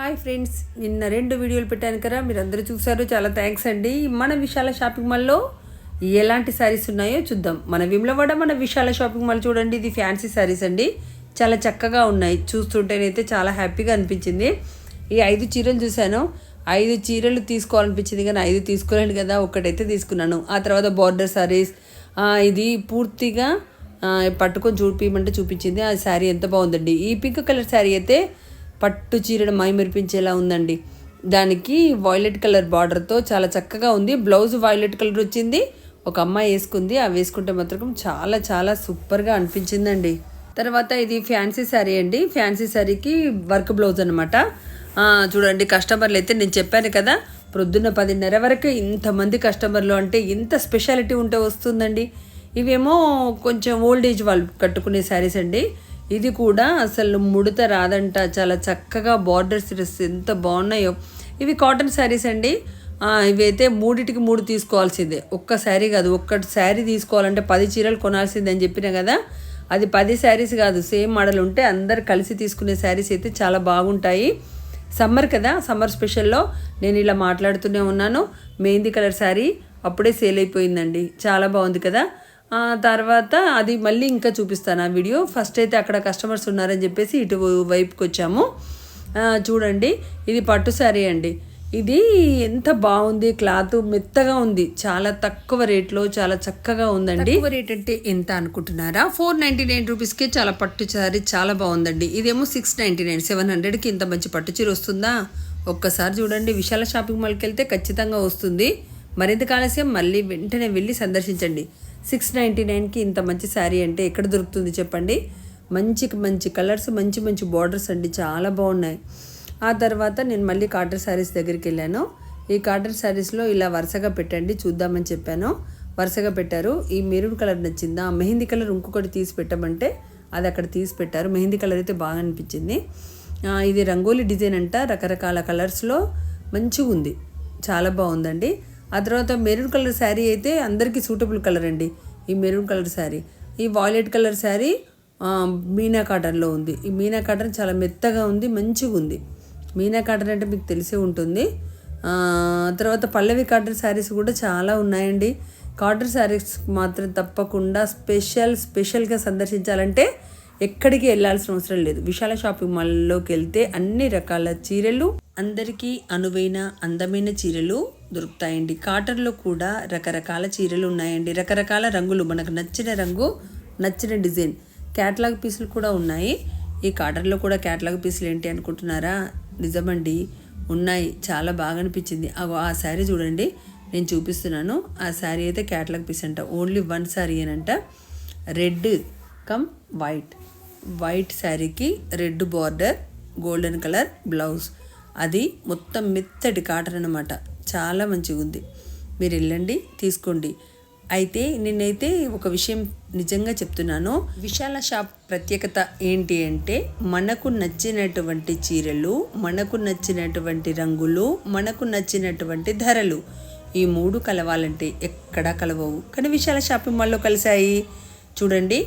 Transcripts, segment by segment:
Hi friends నిన్న రెండు వీడియోలు పెట్టాను కదా మీరు అందరూ చూసారు చాలా థ్యాంక్స్ అండి. మన విశాల షాపింగ్ మాల్లో ఎలాంటి శారీస్ ఉన్నాయో చూద్దాం. మన విమలవాడ మన విశాల షాపింగ్ మాల్ చూడండి ఇది ఫ్యాన్సీ శారీస్ అండి. చాలా చక్కగా ఉన్నాయి. చూస్తుంటేనైతే చాలా హ్యాపీగా అనిపించింది. ఈ ఐదు చీరలు చూశాను. ఐదు చీరలు తీసుకోవాలనిపించింది కానీ ఐదు తీసుకోలేను కదా ఒకటైతే తీసుకున్నాను. ఆ తర్వాత బార్డర్ శారీస్ ఇది పూర్తిగా పట్టుకొని చూపించమంటే చూపించింది. ఆ శారీ ఎంత బాగుందండి. ఈ పింక్ కలర్ శారీ అయితే పట్టు చీరను మైమిరిపించేలా ఉందండి. దానికి వైలెట్ కలర్ బార్డర్తో చాలా చక్కగా ఉంది. బ్లౌజ్ వైలెట్ కలర్ వచ్చింది. ఒక అమ్మాయి వేసుకుంది. ఆ వేసుకుంటే మాత్రం చాలా చాలా సూపర్గా అనిపించిందండి. తర్వాత ఇది ఫ్యాన్సీ శారీ అండి. ఫ్యాన్సీ శారీకి వర్క్ బ్లౌజ్ అనమాట చూడండి కస్టమర్లు అయితే నేను చెప్పాను కదా ప్రొద్దున్న పదిన్నర వరకు ఇంతమంది కస్టమర్లు అంటే ఇంత స్పెషాలిటీ ఉంటే వస్తుందండి. ఇవేమో కొంచెం ఓల్డ్ ఏజ్ వాళ్ళు కట్టుకునే శారీస్ అండి. ఇది కూడా అసలు ముడత రాదంట. చాలా చక్కగా బార్డర్స్ ఎంత బాగున్నాయో. ఇవి కాటన్ శారీస్ అండి. ఇవైతే మూడిటికి మూడు తీసుకోవాల్సిందే. ఒక్క శారీ కాదు ఒక్క శారీ తీసుకోవాలంటే పది చీరలు కొనాల్సిందే అని చెప్పిన కదా. అది పది శారీస్ కాదు సేమ్ మోడల్ ఉంటే అందరు కలిసి తీసుకునే శారీస్ అయితే చాలా బాగుంటాయి. సమ్మర్ కదా సమ్మర్ స్పెషల్లో నేను ఇలా మాట్లాడుతూనే ఉన్నాను. మెహందీ కలర్ శారీ అప్పుడే సేల్ అయిపోయిందండి. చాలా బాగుంది కదా. తర్వాత అది మళ్ళీ ఇంకా చూపిస్తాను ఆ వీడియో. ఫస్ట్ అయితే అక్కడ కస్టమర్స్ ఉన్నారని చెప్పేసి ఇటు వైపుకి వచ్చాము. చూడండి ఇది పట్టు శారీ అండి. ఇది ఎంత బాగుంది క్లాత్ మెత్తగా ఉంది. చాలా తక్కువ రేట్లో చాలా చక్కగా ఉందండి. తక్కువ రేట్ అంటే ఎంత అనుకుంటున్నారా? ఫోర్ నైంటీ నైన్ రూపీస్కే చాలా పట్టు శారీ చాలా బాగుందండి. ఇదేమో సిక్స్ నైంటీ నైన్ సెవెన్ హండ్రెడ్కి ఇంత మంచి పట్టు చీర వస్తుందా? ఒక్కసారి చూడండి విశాల షాపింగ్ మాల్కి వెళ్తే ఖచ్చితంగా వస్తుంది. మరింత కాలస్యం మళ్ళీ వెంటనే వెళ్ళి సందర్శించండి. సిక్స్ నైంటీ నైన్కి ఇంత మంచి శారీ అంటే ఎక్కడ దొరుకుతుంది చెప్పండి? మంచి మంచి కలర్స్ మంచి మంచి బార్డర్స్ అండి చాలా బాగున్నాయి. ఆ తర్వాత నేను మళ్ళీ కాటన్ శారీస్ దగ్గరికి వెళ్ళాను. ఈ కాటన్ శారీస్లో ఇలా వరుసగా పెట్టండి చూద్దామని చెప్పాను. వరుసగా పెట్టారు. ఈ మెరూన్ కలర్ నచ్చిందా? ఆ మెహందీ కలర్ ఇంకొకటి తీసి పెట్టమంటే అది అక్కడ తీసి పెట్టారు. మెహందీ కలర్ అయితే బాగా అనిపించింది. ఇది రంగోలీ డిజైన్ అంట రకరకాల కలర్స్లో మంచిగా ఉంది చాలా బాగుందండి. ఆ తర్వాత మెరూన్ కలర్ శారీ అయితే అందరికీ సూటబుల్ కలర్ అండి. ఈ మెరూన్ కలర్ శారీ. ఈ వాయిలెట్ కలర్ శారీ మీనా కాటన్లో ఉంది. ఈ మీనా కాటన్ చాలా మెత్తగా ఉంది మంచిగా ఉంది. మీనా కాటన్ అంటే మీకు తెలిసే ఉంటుంది. తర్వాత పల్లవి కాటన్ శారీస్ కూడా చాలా ఉన్నాయండి. కాటన్ శారీస్ మాత్రం తప్పకుండా స్పెషల్ స్పెషల్గా సందర్శించాలంటే ఎక్కడికి వెళ్ళాల్సిన అవసరం లేదు. విశాల షాపింగ్ మాల్లోకి వెళ్తే అన్ని రకాల చీరలు అందరికీ అనువైన అందమైన చీరలు దొరుకుతాయండి. కాటన్లో కూడా రకరకాల చీరలు ఉన్నాయండి. రకరకాల రంగులు మనకు నచ్చిన రంగు నచ్చిన డిజైన్ క్యాటలాగ్ పీసులు కూడా ఉన్నాయి. ఈ కాటన్లో కూడా క్యాటలాగ్ పీసులు ఏంటి అనుకుంటున్నారా? నిజమండి ఉన్నాయి. చాలా బాగా అనిపించింది. అగో ఆ శారీ చూడండి. నేను చూపిస్తున్నాను. ఆ శారీ అయితే క్యాటలాగ్ పీస్ అంట. ఓన్లీ వన్ శారీ అనంట రెడ్ కమ్ వైట్. వైట్ శారీకి red border golden colour blouse. అది మొత్తం మెత్తటి కాటన్ అనమాట చాలా మంచిగా ఉంది మీరు వెళ్ళండి తీసుకోండి. అయితే నేనైతే ఒక విషయం నిజంగా చెప్తున్నాను. విశాల షాప్ ప్రత్యేకత ఏంటి అంటే మనకు నచ్చినటువంటి చీరలు మనకు నచ్చినటువంటి రంగులు మనకు నచ్చినటువంటి ధరలు. ఈ మూడు కలవాలంటే ఎక్కడా కలవవు. కానీ విశాల షాపింగ్ మాల్లో కలిశాయి. చూడండి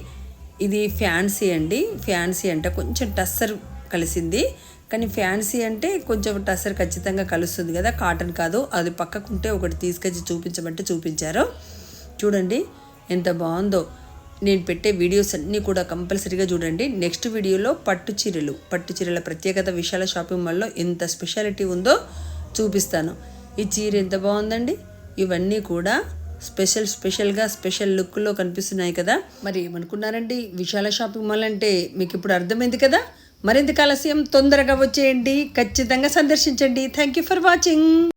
ఇది ఫ్యాన్సీ అండి. ఫ్యాన్సీ అంటే కొంచెం టస్సర్ కలిసింది. కానీ ఫ్యాన్సీ అంటే కొంచెం టసర్ ఖచ్చితంగా కలుస్తుంది కదా కాటన్ కాదు. అది పక్కకుంటే ఒకటి తీసుకొచ్చి చూపించమంటే చూపించారు. చూడండి ఎంత బాగుందో. నేను పెట్టే వీడియోస్ అన్నీ కూడా కంపల్సరీగా చూడండి. నెక్స్ట్ వీడియోలో పట్టు చీరలు పట్టు చీరల ప్రత్యేకత విశాల షాపింగ్ మాల్లో ఎంత స్పెషాలిటీ ఉందో చూపిస్తాను. ఈ చీర ఎంత బాగుందండి? ఇవన్నీ కూడా స్పెషల్ స్పెషల్గా స్పెషల్ లుక్లో కనిపిస్తున్నాయి కదా. మరి ఏమనుకున్నారండి? విశాల షాపింగ్ మాల్ అంటే మీకు ఇప్పుడు అర్థమైంది కదా? మరింత ఆలస్యం తొందరగా వచ్చేయండి. ఖచ్చితంగా సందర్శించండి. Thank you for watching